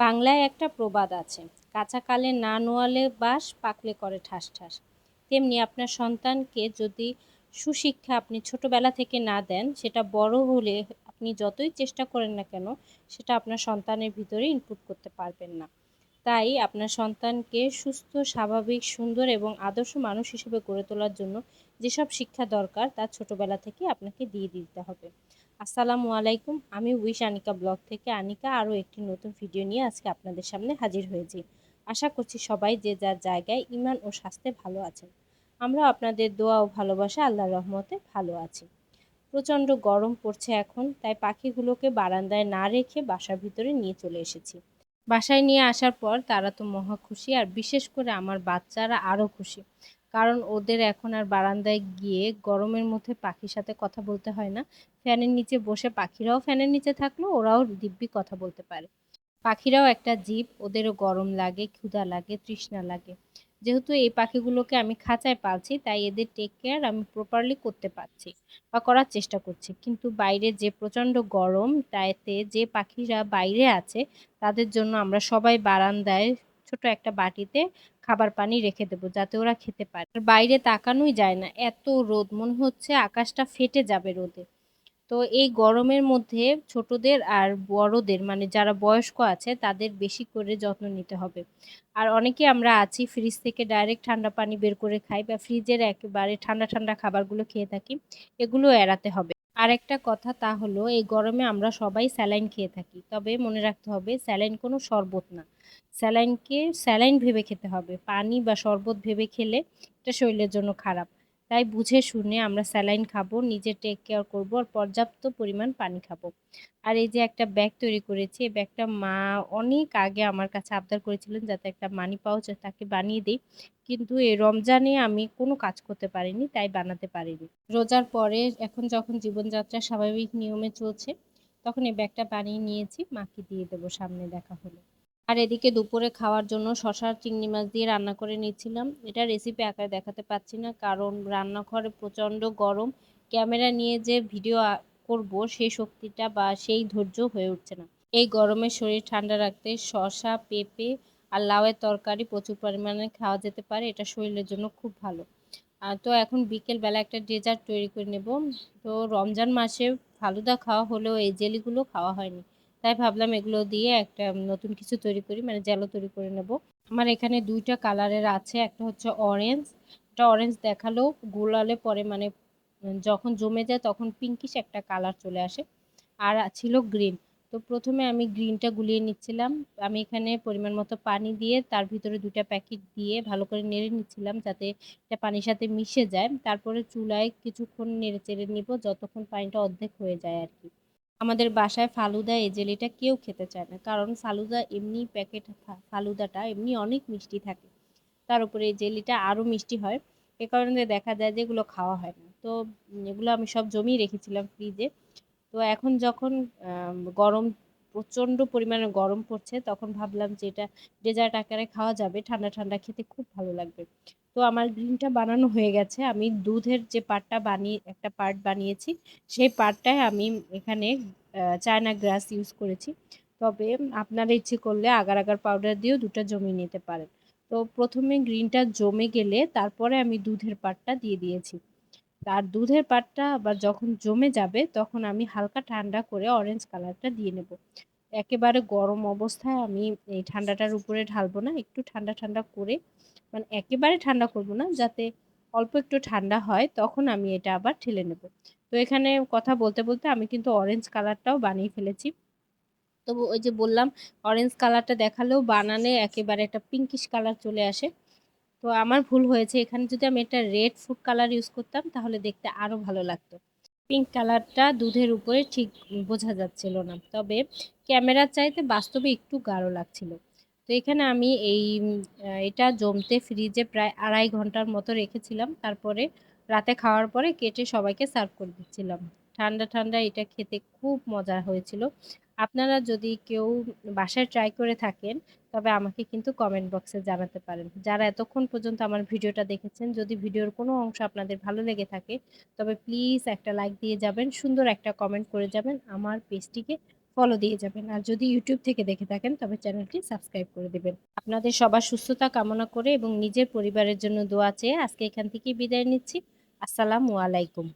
বাংলায় একটা প্রবাদ আছে, কাঁচা কালে না নোয়ালে বাস, পাকলে করে ঠাস ঠাস। তেমনি আপনার সন্তানকে যদি সুশিক্ষা আপনি ছোটবেলা থেকে না দেন, সেটা বড় হলে আপনি যতই চেষ্টা করেন না কেন, সেটা আপনার সন্তানের ভিতরে ইনপুট করতে পারবেন না। তাই আপনার সন্তানকে সুস্থ, স্বাভাবিক, সুন্দর এবং আদর্শ মানুষ হিসেবে গড়ে তোলার জন্য যেসব শিক্ষা দরকার, তা ছোটবেলা থেকে আপনাকে দিয়ে দিতে হবে। আসসালামু আলাইকুম। আমি উইশ আনিকা ব্লগ থেকে আনিকা আরও একটি নতুন ভিডিও নিয়ে আজকে আপনাদের সামনে হাজির হয়েছি। আশা করছি সবাই যে যার জায়গায় ইমান ও স্বাস্থ্যে ভালো আছেন। আমরা আপনাদের দোয়া ও ভালোবাসা আল্লাহর রহমতে ভালো আছি। প্রচণ্ড গরম পড়ছে এখন, তাই পাখিগুলোকে বারান্দায় না রেখে বাসার ভিতরে নিয়ে চলে এসেছি। বাসায় নিয়ে আসার পর তারা তো মহা খুশি, আর বিশেষ করে আমার বাচ্চারা আরও খুশি। কারণ ওদের এখন আর বারান্দায় গিয়ে গরমের মধ্যে পাখির সাথে কথা বলতে হয় না। ফ্যানের নিচে বসে পাখিরাও ফ্যানের নিচে থাকল, ওরাও দিব্যি কথা বলতে পারে। পাখিরাও একটা জীব, ওদেরও গরম লাগে, ক্ষুধা লাগে, তৃষ্ণা লাগে। যেহেতু এই পাখিগুলোকে আমি খাঁচায় পালছি, তাই এদের টেক কেয়ার আমি প্রপারলি করতে পারছি বা করার চেষ্টা করছি। কিন্তু বাইরে যে প্রচণ্ড গরম তাইতে যে পাখিরা বাইরে আছে, তাদের জন্য আমরা সবাই বারান্দায় ছোট একটা বাটিতে খাবার পানি রেখে দেবো যাতে ওরা খেতে পারে। আর বাইরে তাকানোই যায় না, এত রোদ, মনে হচ্ছে আকাশটা ফেটে যাবে রোদে। তো এই গরমের মধ্যে ছোটদের আর বড়দের মানে যারা বয়স্ক আছে, তাদের বেশি করে যত্ন নিতে হবে। আর অনেকে আমরা আছি ফ্রিজ থেকে ডাইরেক্ট ঠান্ডা পানি বের করে খাই বা ফ্রিজের একেবারে ঠান্ডা ঠান্ডা খাবারগুলো খেয়ে থাকি, এগুলো এড়াতে হবে। আর একটা কথা তা হলো, এই গরমে আমরা সবাই স্যালাইন খেয়ে থাকি। তবে মনে রাখতে হবে, স্যালাইন কোনো শরবত না। স্যালাইনকে, স্যালাইন ভেবে খেতে হবে। পানি বা শরবত ভেবে খেলে এটা শরীরের জন্য খারাপ। তাই বুঝে শুনে আমরা স্যালাইন খাব, নিজে টেক কেয়ার করব আর পর্যাপ্ত পরিমাণ পানি খাব। আর এই যে একটা ব্যাগ তৈরি করেছি, এই ব্যাগটা মা অনেক আগে আমার কাছে আবদার করেছিলেন যাতে একটা মানি পাউচ তাকে বানিয়ে দিই। কিন্তু এই রমজানে আমি কোনো কাজ করতে পারিনি, তাই বানাতে পারিনি। রোজার পরে এখন যখন জীবনযাত্রা স্বাভাবিক নিয়মে চলছে, তখন এই ব্যাগটা বানিয়ে নিয়েছি, মাকে দিয়ে দেবো সামনে দেখা হলো। আর এদিকে দুপুরে খাওয়ার জন্য শশার চিংড়ি মাছ দিয়ে রান্না করে নিচ্ছিলাম। এটা রেসিপি আকারে দেখাতে পাচ্ছি না, কারণ রান্নাঘরে প্রচণ্ড গরম। ক্যামেরা নিয়ে যে ভিডিও করব সেই শক্তিটা বা সেই ধৈর্য হয়ে উঠছে না। এই গরমে শরীর ঠান্ডা রাখতে শশা, পেঁপে আর লাউয়ের তরকারি প্রচুর পরিমাণে খাওয়া যেতে পারে, এটা শরীরের জন্য খুব ভালো। তো এখন বিকেলবেলা একটা ডেজার্ট তৈরি করে নেব। তো রমজান মাসে ফালুদা খাওয়া হলেও এই জেলিগুলো খাওয়া হয়নি। তাই ভাবলাম এগুলো দিয়ে একটা নতুন কিছু তৈরি করি মানে জ্যালো তৈরি করে নেব। আমার এখানে দুইটা কালারের আছে, একটা হচ্ছে অরেঞ্জ একটা অরেঞ্জ দেখালেও গোলালে পরে মানে যখন জমে যায় তখন পিঙ্কিশ একটা কালার চলে আসে, আর ছিল গ্রিন তো প্রথমে আমি গ্রিনটা গুলিয়ে নিচ্ছিলাম, আমি এখানে পরিমাণ মতো পানি দিয়ে তার ভিতরে দুটা প্যাকেট দিয়ে ভালো করে নেড়ে নিচ্ছিলাম যাতে এটা পানির সাথে মিশে যায়। তারপরে চুলায় কিছুক্ষণ নেড়ে চেড়ে নিব, যতক্ষণ পানিটা অর্ধেক হয়ে যায় আর কি। আমাদের বাসায় ফালুদা এই জেলিটা কেউ খেতে চায় না। কারণ ফালুদা এমনি প্যাকেট ফালুদাটা এমনি অনেক মিষ্টি থাকে। তার উপরে এই জেলিটা আরও মিষ্টি হয়। এ কারণে দেখা যায় যে এগুলো খাওয়া হয় না। তো এগুলো আমি সব জমিয়ে রেখেছিলাম ফ্রিজে তো এখন যখন গরম, প্রচণ্ড পরিমাণে গরম পড়ছে, তখন ভাবলাম যে এটা ডেজার্ট আকারে খাওয়া যাবে। ঠান্ডা ঠান্ডা খেতে খুব ভালো লাগবে। তো আমার গ্রিনটা বানানো হয়ে গেছে। আমি দুধের যে পার্টটা বানিয়ে, একটা পার্ট বানিয়েছি, সেই পার্টটায় আমি এখানে চায়না গ্রাস ইউজ করেছি। তবে আপনারা ইচ্ছে করলে আগার আগার পাউডার দিয়েও দুটো জমিয়ে নিতে পারেন। তো প্রথমে গ্রিনটা জমে গেলে তারপরে আমি দুধের পাটটা দিয়ে দিয়েছি। আর দুধের পাটটা আবার যখন জমে যাবে, তখন আমি হালকা ঠান্ডা করে অরেঞ্জ কালারটা দিয়ে নেব। একেবারে গরম অবস্থায় আমি এই ঠান্ডাটার উপরে ঢালবো না, একটু ঠান্ডা ঠান্ডা করে মানে একেবারে ঠান্ডা করব না, যাতে অল্প একটু ঠান্ডা হয়, তখন আমি এটা আবার ঠেলে নেব। তো এখানে কথা বলতে বলতে আমি কিন্তু অরেঞ্জ কালারটাও বানিয়ে ফেলেছি। তবু ওই যে বললাম অরেঞ্জ কালারটা দেখালেও বানালে একেবারে একটা পিঙ্কিশ কালার চলে আসে। তো আমার ভুল হয়েছে, এখানে যদি আমি একটা রেড ফুড কালার ইউজ করতাম, তাহলে দেখতে আরও ভালো লাগতো। পিঙ্ক কালারটা দুধের উপরে ঠিক বোঝা যাচ্ছিল না। তবে ক্যামেরার চাইতে বাস্তবে একটু গাঢ় লাগছিল। তো এখানে আমি এই এটা জমতে ফ্রিজে প্রায় আড়াই ঘণ্টার মতো রেখেছিলাম। তারপরে রাতে খাওয়ার পরে কেটে সবাইকে সার্ভ করে দিচ্ছিলাম। ঠান্ডা ঠান্ডা এটা খেতে খুব মজা হয়েছিল। আপনারা যদি কেউ বাসায় ট্রাই করে থাকেন, তবে আমাকে কিন্তু কমেন্ট বক্সে জানাতে পারেন। যারা এতক্ষণ পর্যন্ত আমার ভিডিওটা দেখেছেন, যদি ভিডিওর কোনো অংশ আপনাদের ভালো লেগে থাকে, তবে প্লিজ একটা লাইক দিয়ে যাবেন, সুন্দর একটা কমেন্ট করে যাবেন। আমার পেজটিকে ফলো দিয়ে যাবেন। আর যদি ইউটিউব থেকে দেখে থাকেন, তবে চ্যানেলটি সাবস্ক্রাইব করে দেবেন। আপনাদের সবার সুস্থতা কামনা করে এবং নিজের পরিবারের জন্য দোয়া চেয়ে আজকে এখান থেকে বিদায় নিচ্ছি। আসসালামু আলাইকুম।